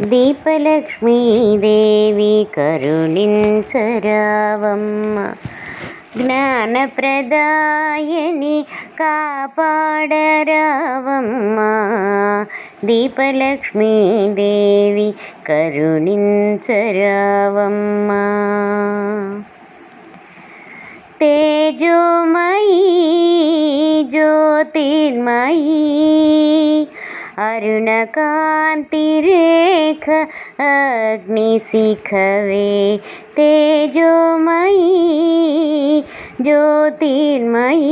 దీపలక్ష్మీదేవి కరుణించరావమ్మ. జ్ఞానప్రదాయని కాపాడరావమ్మ. దీపలక్ష్మీదేవి కరుణించరావమ్మ. తేజోమయీ జ్యోతిర్మయీ देख अग्नि तेजो तेजोमयी ज्योतिर्मयी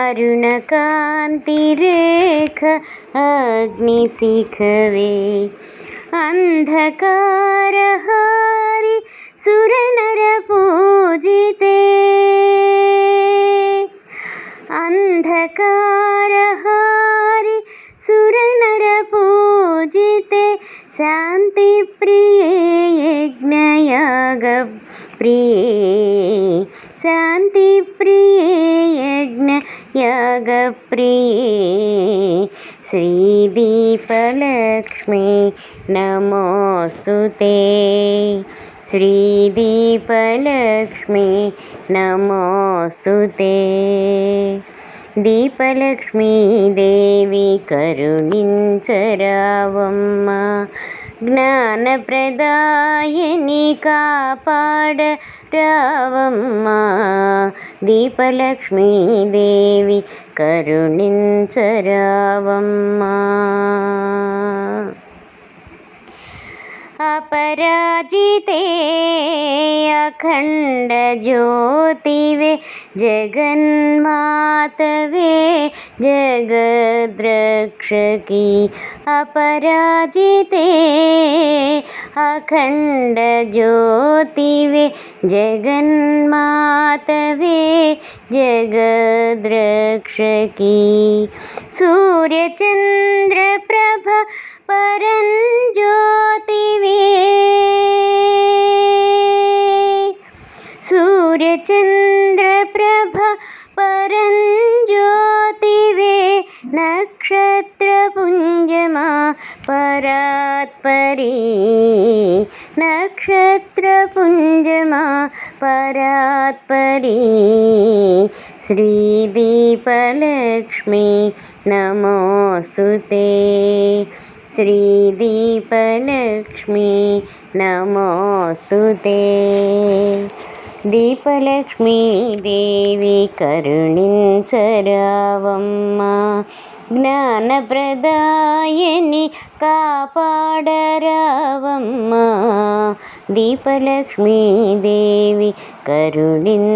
अरुणकान्ति रेख अग्नि सिखवे अन्धकार हरि सुरनर पूजिते अन्धकार हरि सुरनर शान्तिप्रिये यज्ञयागप्रिये शान्तिप्रिये यज्ञयागप्रिये श्रीदीपलक्ष्मी नमोऽस्तु ते श्रीदीपलक्ष्मी नमोऽस्तु ते దీపలక్ష్మీ దేవి కరుణించరావమ్మ జ్ఞానప్రదాయని కాపాడ రావమ్మ దీపలక్ష్మీదేవి కరుణించరావమ్మ अपराजिते अखण्डज्योतिवे जगन्मातवे जगद्रक्षकी अपराजिते अखण्डज्योतिवे जगन्मातवे जगद्रक्षकी सूर्यचन्द्रप्रभ परञ्ज्योतिवे सूर्यचन्द्र పరాత్పరి నక్షత్రపుంజమా పరాత్పరి श्रीदीपलक्ष्मी नमोऽस्तु ते श्रीदीपलक्ष्मी नमोऽस्तु ते दीपलक्ष्मी देवी करुणिं चरावम्मा జ్ఞానప్రదాయని కాపాడరావమ్మ. దీపలక్ష్మీదేవి కరుణించరావమ్మ.